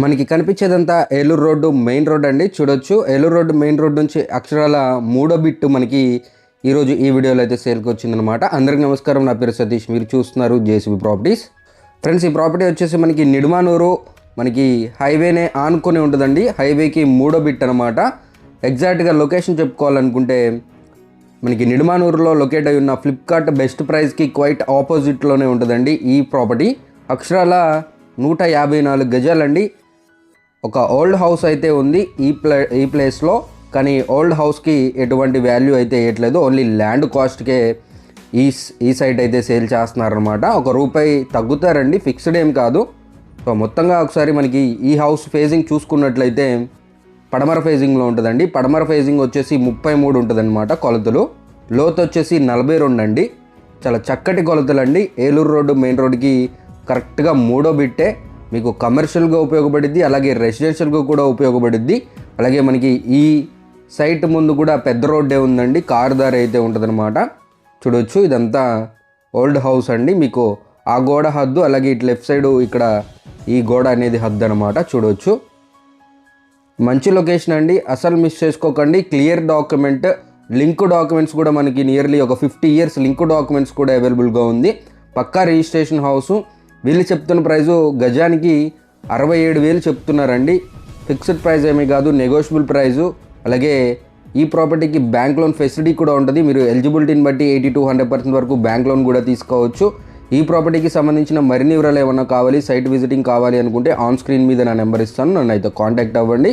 మనకి కనిపించేదంతా Eluru road main road అండి. చూడొచ్చు. ఏలూరు రోడ్డు మెయిన్ రోడ్ నుంచి అక్షరాల మూడో బిట్టు మనకి ఈరోజు ఈ వీడియోలో అయితే సేల్కి వచ్చిందనమాట. అందరికీ నమస్కారం. నా పేరు సతీష్. మీరు చూస్తున్నారు జేసీబీ ప్రాపర్టీస్. ఫ్రెండ్స్ ఈ ప్రాపర్టీ వచ్చేసి మనకి నిడుమానూరు మనకి హైవేనే ఆనుకొని ఉంటుందండి. హైవేకి మూడో బిట్ అనమాట. ఎగ్జాక్ట్గా లొకేషన్ చెప్పుకోవాలనుకుంటే మనకి నిడుమానూరులో లొకేట్ అయి ఉన్న ఫ్లిప్కార్ట్ బెస్ట్ ప్రైస్కి క్వైట్ ఆపోజిట్లోనే ఉంటుందండి ఈ ప్రాపర్టీ. అక్షరాల నూట యాభై నాలుగు గజాలండి. ఒక ఓల్డ్ హౌస్ అయితే ఉంది ఈ ప్లే ఈ ప్లేస్లో కానీ ఓల్డ్ హౌస్కి ఎటువంటి వాల్యూ అయితే వేయట్లేదు ఓన్లీ ల్యాండ్ కాస్ట్కే ఈ ఈ సైట్ అయితే సేల్ చేస్తున్నారనమాట ఒక రూపాయి తగ్గుతారండి ఫిక్స్డ్ ఏం కాదు. సో మొత్తంగా ఒకసారి మనకి ఈ హౌస్ ఫేజింగ్ చూసుకున్నట్లయితే పడమర ఫేజింగ్లో ఉంటుందండి. పడమర ఫేజింగ్ వచ్చేసి ముప్పై మూడు ఉంటుందన్నమాట కొలతలు. లోత్ వచ్చేసి నలభై రెండు అండి. చాలా చక్కటి కొలతలు అండి ఏలూరు రోడ్డు మెయిన్ రోడ్డుకి కరెక్ట్గా మూడో బిట్టే. మీకు కమర్షియల్గా ఉపయోగపడిద్ది అలాగే రెసిడెన్షియల్గా కూడా ఉపయోగపడిద్ది. అలాగే మనకి ఈ సైట్ ముందు కూడా పెద్ద రోడ్డే ఉందండి కారు దారి అయితే ఉంటుందన్నమాట. చూడొచ్చు ఇదంతా ఓల్డ్ హౌస్ అండి. మీకు ఆ గోడ హద్దు అలాగే ఇటు లెఫ్ట్ సైడ్ ఇక్కడ ఈ గోడ అనేది హద్దు అనమాట చూడొచ్చు. మంచి లొకేషన్ అండి. అసలు మిస్ చేసుకోకండి. క్లియర్ డాక్యుమెంట్ లింక్ డాక్యుమెంట్స్ కూడా మనకి నియర్లీ ఒక ఫిఫ్టీ ఇయర్స్ లింక్ డాక్యుమెంట్స్ కూడా అవైలబుల్గా ఉంది. పక్కా రిజిస్ట్రేషన్ హౌస్ వీళ్ళు చెప్తున్న ప్రైజు గజానికి అరవై ఏడు వేలు చెప్తున్నారండి. ఫిక్స్డ్ ప్రైస్ ఏమీ కాదు నెగోషియబుల్ ప్రైజు. అలాగే ఈ ప్రాపర్టీకి బ్యాంక్ లోన్ ఫెసిలిటీ కూడా ఉంటుంది. మీరు ఎలిజిబిలిటీని బట్టి ఎయిటీ టు హండ్రెడ్ పర్సెంట్ వరకు బ్యాంక్ లోన్ కూడా తీసుకోవచ్చు. ఈ ప్రాపర్టీకి సంబంధించిన మరిన్ని వివరాలు ఏమన్నా కావాలి సైట్ విజిటింగ్ కావాలి అనుకుంటే ఆన్ స్క్రీన్ మీద నా నెంబర్ ఇస్తాను. నన్ను అయితే కాంటాక్ట్ అవ్వండి.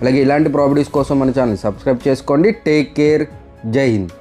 అలాగే ఇలాంటి ప్రాపర్టీస్ కోసం మన ఛానల్ సబ్స్క్రైబ్ చేసుకోండి. Take care. జై హింద్.